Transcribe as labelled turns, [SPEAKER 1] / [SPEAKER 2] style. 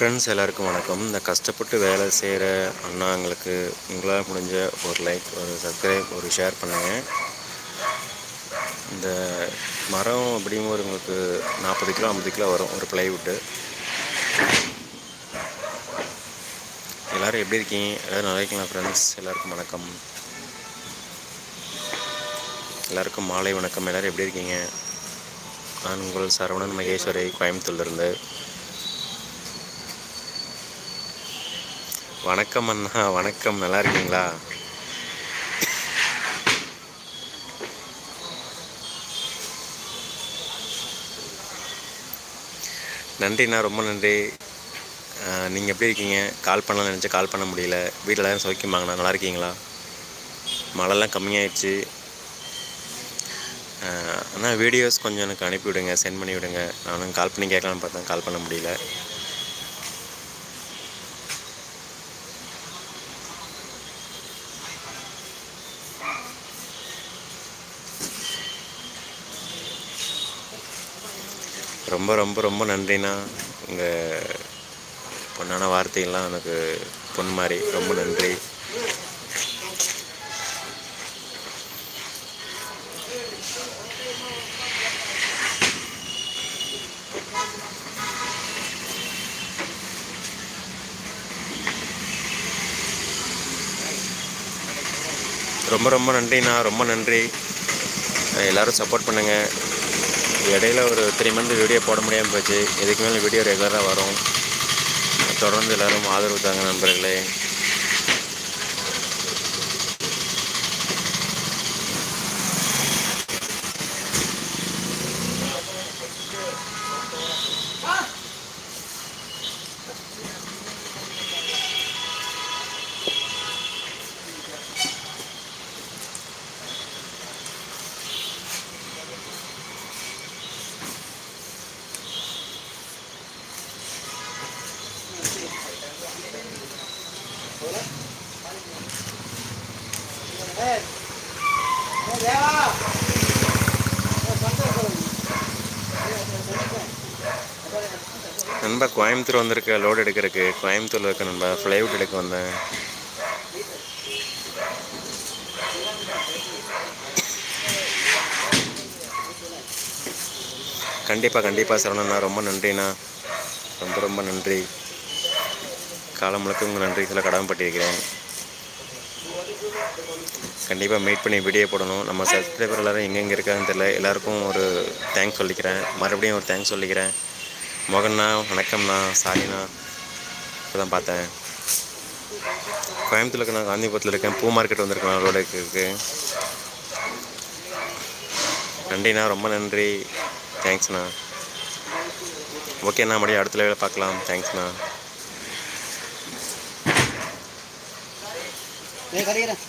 [SPEAKER 1] Friends எல்லாருக்கும் வணக்கம். இந்த கஷ்டப்பட்டு வேலை செய்கிற அண்ணாங்களுக்கு உங்களால் முடிஞ்ச ஒரு லைக் ஒரு சப்ஸ்கிரைப் ஒரு ஷேர் பண்ணுங்கள் இந்த மரம் அப்படிங்கும்போது உங்களுக்கு நாற்பது கிலோ ஐம்பது கிலோ வரும் ஒரு ப்ளைவுட்டு எல்லோரும் எப்படி இருக்கீங்க? எல்லோரும் நல்லா இருக்கீங்களா ஃப்ரெண்ட்ஸ் எல்லாருக்கும் வணக்கம். எல்லாருக்கும் மாலை வணக்கம். எல்லோரும் எப்படி இருக்கீங்க? நான் உங்கள் சரவணன் மகேஸ்வரி கோயம்புத்தூர்லேருந்து வணக்கம் அண்ணா வணக்கம். நல்லா இருக்கீங்களா? நன்றிண்ணா ரொம்ப நன்றி. நீங்கள் எப்படி இருக்கீங்க? கால் பண்ணலாம் நினச்சா கால் பண்ண முடியல. வீட்டில் எல்லாரும் சௌக்கியமாங்கண்ணா நல்லா இருக்கீங்களா? மழைலாம் கம்மியாயிடுச்சு. அண்ணா வீடியோஸ் கொஞ்சம் எனக்கு அனுப்பி விடுங்க சென்ட் பண்ணி விடுங்க நானும் கால் பண்ணி கேட்கலான்னு பார்த்தேன் கால் பண்ண முடியல. ரொம்ப ரொம்ப ரொம்ப நன்றிண்ணா. உங்கள் பொண்ணான வார்த்தைகள்லாம் எனக்கு பொன் மாதிரி ரொம்ப நன்றி. ரொம்ப ரொம்ப நன்றிண்ணா. ரொம்ப நன்றி. எல்லோரும் சப்போர்ட் பண்ணுங்கள் இடையில ஒரு த்ரீ மந்த் வீடியோ போட முடியாமல் போச்சு. இதுக்கு மேலே வீடியோ ரெகுலராக வரும். தொடர்ந்து எல்லோரும் ஆதரவு தாங்க நண்பர்களே. நண்பா கோயம்புத்தூர் வந்திருக்க லோடு எடுக்கிறதுக்கு. கோயம்புத்தூரில் இருக்க நண்பா ஃப்ளைவுட் எடுக்க வந்தேன். கண்டிப்பாக கண்டிப்பாக சரவணண்ணா ரொம்ப நன்றிண்ணா. ரொம்ப ரொம்ப நன்றி. காலம் முழுக்க உங்கள் நன்றிகளை கடமைப்பட்டிருக்கிறேன். கண்டிப்பாக மீட் பண்ணி வீடியோ போடணும். நம்ம சப்ஸ்கிரைபர் எல்லோரும் எங்கெங்கே இருக்காங்கன்னு தெரியல. எல்லாருக்கும் ஒரு தேங்க்ஸ் சொல்லிக்கிறேன். மறுபடியும் ஒரு தேங்க்ஸ் சொல்லிக்கிறேன். மோகன்ண்ணா வணக்கம்ண்ணா சாரிண்ணா. இப்போ தான் பார்த்தேன். கோயம்புத்தூரில் இருக்க நான் காந்திபுரத்தில் இருக்கேன். பூ மார்க்கெட் வந்திருக்கேன் ரோடு இருக்கு. நன்றிண்ணா ரொம்ப நன்றி. தேங்க்ஸ்ண்ணா ஓகேண்ணா மறுபடியும் அடுத்த வேலை பார்க்கலாம். தேங்க்ஸ்ண்ணா